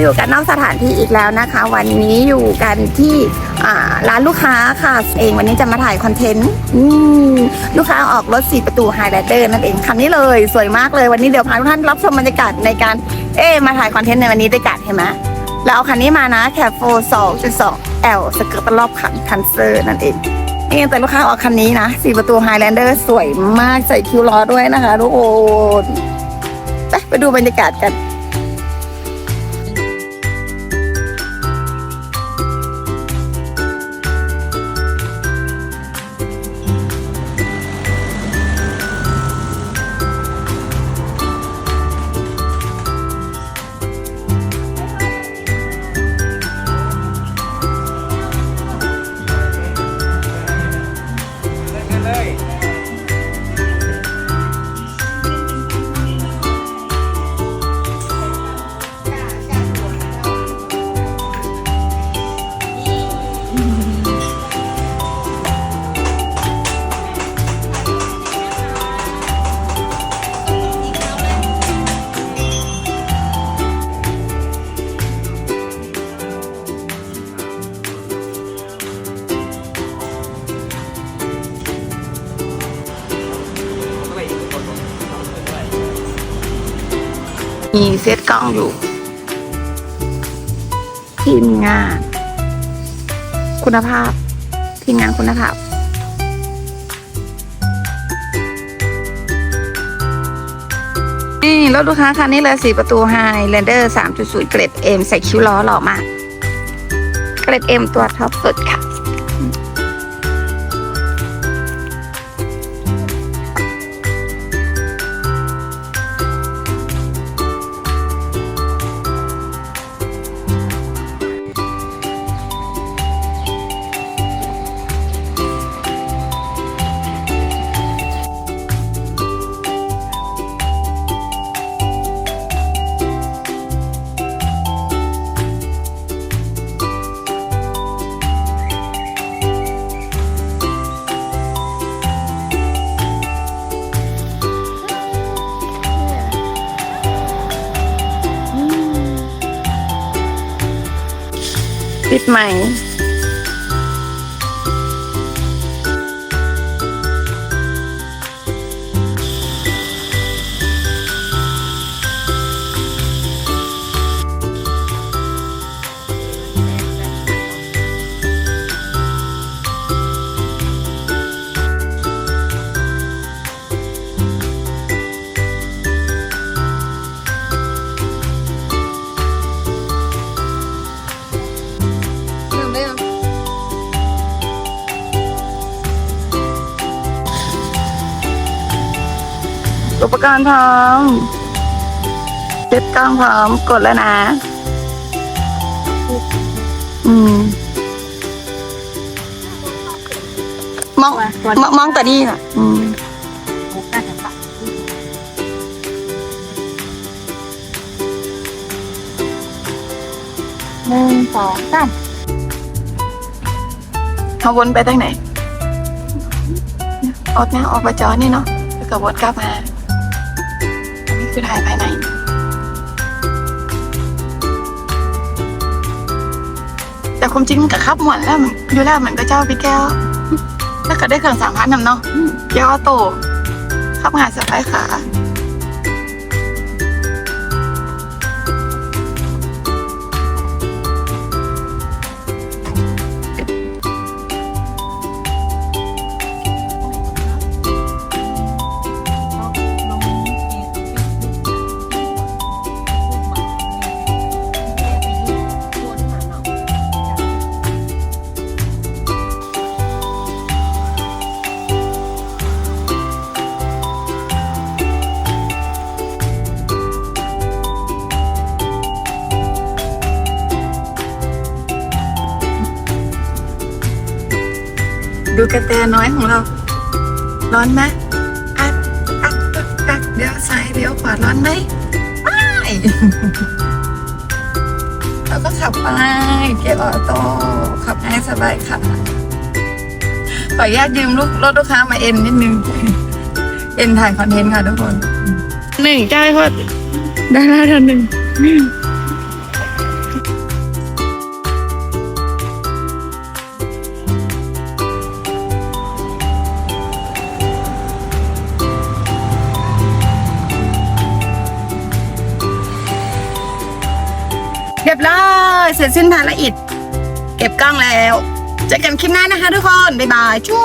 อยู่กันนอกสถานที่อีกแล้วนะคะ วันนี้อยู่กันที่ร้านลูกค้าค่ะ เองวันนี้จะมาถ่ายคอนเทนต์ลูกค้าออกรถสีประตูไฮไลเดอร์นั่นเองคันนี้เลยสวยมากเลยวันนี้เดี๋ยวพาทุกท่านรับชมบรรยากาศในการเอ๊มาถ่ายคอนเทนต์ในวันนี้ด้วยกันเห็นไหมแล้วเอาคันนี้มานะแคปโฟ2.2 L สเกิร์ตรอบคันคันเซอร์นั่นเองนี่แต่ลูกค้าออกคันนี้นะสีประตูไฮแลนเดอร์สวยมากใส่คิวล้อด้วยนะคะทุกคนไปไปดูบรรยากาศกัน มีเซตกล้องอยู่ ทีมงาน คุณภาพ ทีมงานคุณภาพนี่รถลูกค้าคันนี้เลยสี่ประตูไฮแลนเดอร์สามจุดศูนย์เกรดเอ็มใส่คิ้วล้อหล่อมาก เกรดเอ็มตัวท็อปสุดค่ะ ปิดไหม อุปกรณ์พร้อมเซ็ตกล้องพร้อมกดแล้วนะ อืม มองมองมองแต่นี่อะ อืมหนึ่งสองสามเขาวนไปทางไหนออกหน้าออกไปจอนี่เนาะแล้วก็วนกลับมา อันนี้ายไปไหมแต่ความจริงมันกับขับหมวนแล้วมันอยู่แล้วมันก็เจ้าพี่แก้ว แล้วก็ได้เครื่องสามพันนำเนาะเกียอโตขับหาสบายขา ดูกระแตน้อยของเรา ร้อนไหมอัดอัดอัดอัดเดี๋ยวซ้ายเดี๋ยวขวาร้อนไหมไม่เราก็ขับไปเกียร์ออโต้ขับง่ายสบายค่ะขออนุญาตยืมลูกรถลูกค้ามาเอ็นนิดนึง เอ็นถ่ายคอนเทนต์ค่ะทุกคนหนึ่งจ้าให้พอได้แล้วท่านหนึ่ง เรียบร้อยเสร็จสิ้นภารกิจเก็บกล้องแล้ว เจอกันคลิปหน้านะคะทุกคน บ๊ายบาย ชู